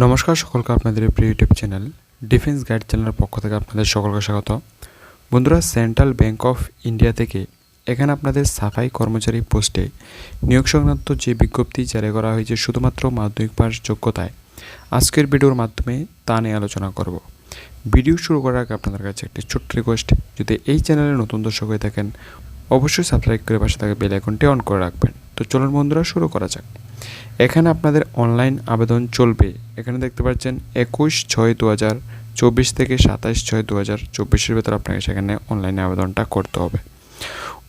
নমস্কার সকলকে আপনাদের প্রিয় ইউটিউব চ্যানেল ডিফেন্স গাইড চ্যানেলের পক্ষ থেকে আপনাদের সকলকে স্বাগত। বন্ধুরা, সেন্ট্রাল ব্যাংক অফ ইন্ডিয়া থেকে এখানে আপনাদের সাফাই কর্মচারী পোস্টে নিয়োগ সংক্রান্ত যে বিজ্ঞপ্তি জারি করা হয়েছে শুধুমাত্র মাধ্যমিক পাস যোগ্যতায়, আজকের ভিডিওর মাধ্যমে তা নিয়ে আলোচনা করব। ভিডিও শুরু করার আগে আপনাদের কাছে একটি ছোট্ট রিকোয়েস্ট যদি এই চ্যানেলে নতুন দর্শক হয়ে থাকেন, অবশ্যই সাবস্ক্রাইব করে পাশে থাকা বেল আইকনটি অন করে রাখবেন। তো চলুন বন্ধুরা, শুরু করা যাক। এখানে আপনাদের অনলাইন আবেদন চলবে। এখানে দেখতে পাচ্ছেন একুশ ছয় দু হাজার চব্বিশ থেকে সাতাশ ছয় দু হাজার চব্বিশের ভেতর আপনাকে সেখানে অনলাইনে আবেদনটা করতে হবে।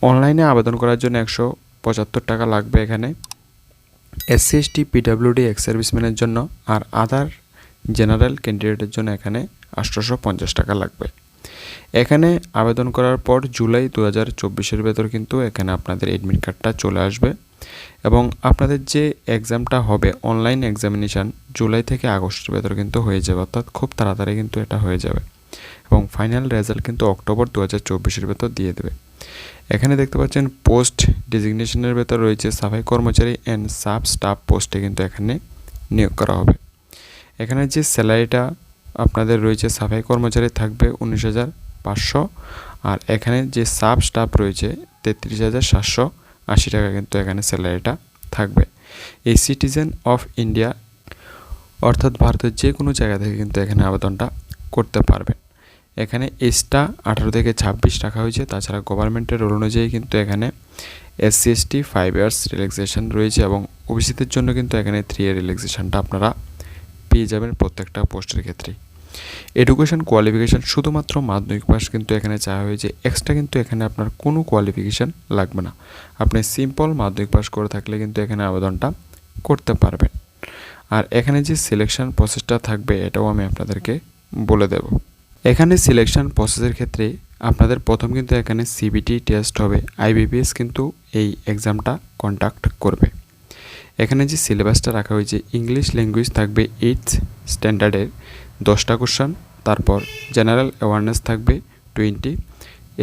অনলাইনে আবেদন করার জন্য একশো পঁচাত্তর টাকা লাগবে এখানে। এসসি এসটি পিডাব্লিউডি এক্স সার্ভিসম্যানের জন্য আর আদার জেনারেল ক্যান্ডিডেটের জন্য এখানে আঠারোশো পঞ্চাশ টাকা লাগবে। এখানে আবেদন করার পর জুলাই দু হাজার চব্বিশের ভেতর কিন্তু এখানে আপনাদের এডমিট কার্ডটা চলে আসবে। এবং আপনাদের যে এক্সামটা হবে অনলাইন এক্সামিনেশান জুলাই থেকে আগস্টের ভেতর কিন্তু হয়ে যাবে। অর্থাৎ খুব তাড়াতাড়ি কিন্তু এটা হয়ে যাবে। এবং ফাইনাল রেজাল্ট কিন্তু অক্টোবর দু হাজার চব্বিশের ভেতর দিয়ে দেবে। এখানে দেখতে পাচ্ছেন পোস্ট ডিজিগনেশনের ভেতর রয়েছে সাফাই কর্মচারী অ্যান্ড সাব স্টাফ পোস্টে কিন্তু এখানে নিয়োগ করা হবে। এখানে যে স্যালারিটা আপনাদের রয়েছে, সাফাই কর্মচারী থাকবে উনিশ হাজার পাঁচশো। আর এখানে যে সাব স্টাফ রয়েছে, তেত্রিশ হাজার সাতশো আশি টাকা কিন্তু এখানে স্যালারিটা থাকবে। এই সিটিজেন অফ ইন্ডিয়া অর্থাৎ ভারতের যে কোনো জায়গা থেকে কিন্তু এখানে আবেদনটা করতে পারবেন। এখানে এজটা আঠারো থেকে ছাব্বিশ রাখা হয়েছে, তাছাড়া গভর্নমেন্টের রোল অনুযায়ী কিন্তু এখানে SC, ST, five years relaxation রয়েছে এবং ওবিসিদের জন্য কিন্তু এখানে থ্রি ইয়ার রিল্যাক্সেশনটা আপনারা পেয়ে যাবেন প্রত্যেকটা পোস্টের ক্ষেত্রেই। এডুকেশন কোয়ালিফিকেশান শুধুমাত্র মাধ্যমিক পাস কিন্তু এখানে চাওয়া হয়েছে। এক্সট্রা কিন্তু এখানে আপনার কোনো কোয়ালিফিকেশান লাগবে না। আপনি সিম্পল মাধ্যমিক পাস করে থাকলে কিন্তু এখানে আবেদনটা করতে পারবেন। আর এখানে যে সিলেকশন প্রসেসটা থাকবে, এটাও আমি আপনাদেরকে বলে দেব। এখানে সিলেকশান প্রসেসের ক্ষেত্রে আপনাদের প্রথম কিন্তু এখানে সিবিটি টেস্ট হবে। আইবিপিএস কিন্তু এই এক্সামটা কন্ডাক্ট করবে। এখানে যে সিলেবাসটা রাখা হয়েছে ইংলিশ ল্যাঙ্গুয়েজ থাকবে এইট স্ট্যান্ডার্ডের দশটা কোশ্চান তারপর জেনারেল অ্যাওয়ারনেস থাকবে টোয়েন্টি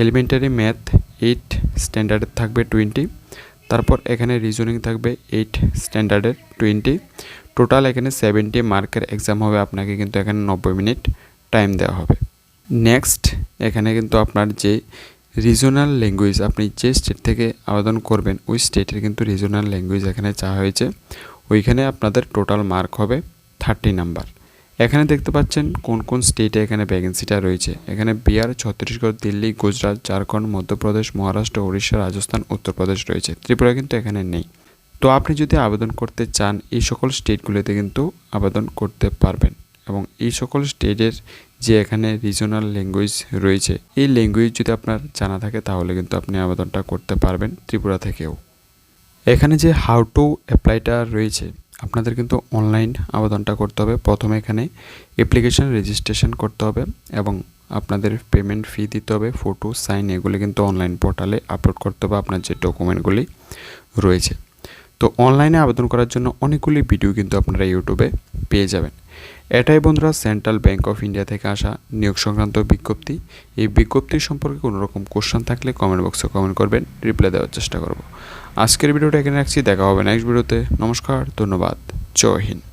এলিমেন্টারি ম্যাথ এইট স্ট্যান্ডার্ডের থাকবে টোয়েন্টি তারপর এখানে রিজনিং থাকবে এইট স্ট্যান্ডার্ডের টোয়েন্টি টোটাল এখানে সেভেন্টি মার্কের এক্সাম হবে, আপনাকে কিন্তু এখানে নব্বই মিনিট টাইম দেওয়া হবে। নেক্সট এখানে কিন্তু আপনার যে রিজনাল ল্যাঙ্গুয়েজ আপনি যে স্টেট থেকে আবেদন করবেন, ওই স্টেটের কিন্তু রিজনাল ল্যাঙ্গুয়েজ এখানে চাওয়া হয়েছে। ওইখানে আপনাদের টোটাল মার্ক হবে থার্টি নাম্বার এখানে দেখতে পাচ্ছেন কোন কোন স্টেটে এখানে ভ্যাকেন্সিটা রয়েছে। এখানে বিহার, ছত্তিশগড়, দিল্লি, গুজরাট, ঝাড়খণ্ড, মধ্যপ্রদেশ, মহারাষ্ট্র, উড়িষ্যা, রাজস্থান, উত্তরপ্রদেশ রয়েছে। ত্রিপুরা কিন্তু এখানে নেই। তো আপনি যদি আবেদন করতে চান, এই সকল স্টেটগুলিতে কিন্তু আবেদন করতে পারবেন এবং এই সকল স্টেটের যে এখানে রিজনাল ল্যাঙ্গুয়েজ রয়েছে, এই ল্যাঙ্গুয়েজ যদি আপনার জানা থাকে, তাহলে কিন্তু আপনি আবেদনটা করতে পারবেন ত্রিপুরা থেকেও। এখানে যে হাউ টু অ্যাপ্লাইটা রয়েছে আপনাদের কিন্তু অনলাইন আবেদনটা করতে হবে। প্রথমে এখানে অ্যাপ্লিকেশান রেজিস্ট্রেশন করতে হবে এবং আপনাদের পেমেন্ট ফি দিতে হবে ফটো সাইন এগুলি কিন্তু অনলাইন পোর্টালে আপলোড করতে হবে আপনার যে ডকুমেন্টগুলি রয়েছে। তো অনলাইনে আবেদন করার জন্য অনেকগুলি ভিডিও কিন্তু আপনারা ইউটিউবে পেয়ে যাবেন। এটাই বন্ধুরা সেন্ট্রাল ব্যাংক অফ ইন্ডিয়া থেকে আসা নিয়োগ সংক্রান্ত বিজ্ঞপ্তি। এই বিজ্ঞপ্তি সম্পর্কে কোনো রকম কোশ্চেন থাকলে কমেন্ট বক্সে কমেন্ট করবেন রিপ্লাই দেওয়ার চেষ্টা করব। আজকের ভিডিওটা এখানে রাখছি, দেখা হবে নেক্সট ভিডিওতে নমস্কার, ধন্যবাদ। জয় হিন্দ।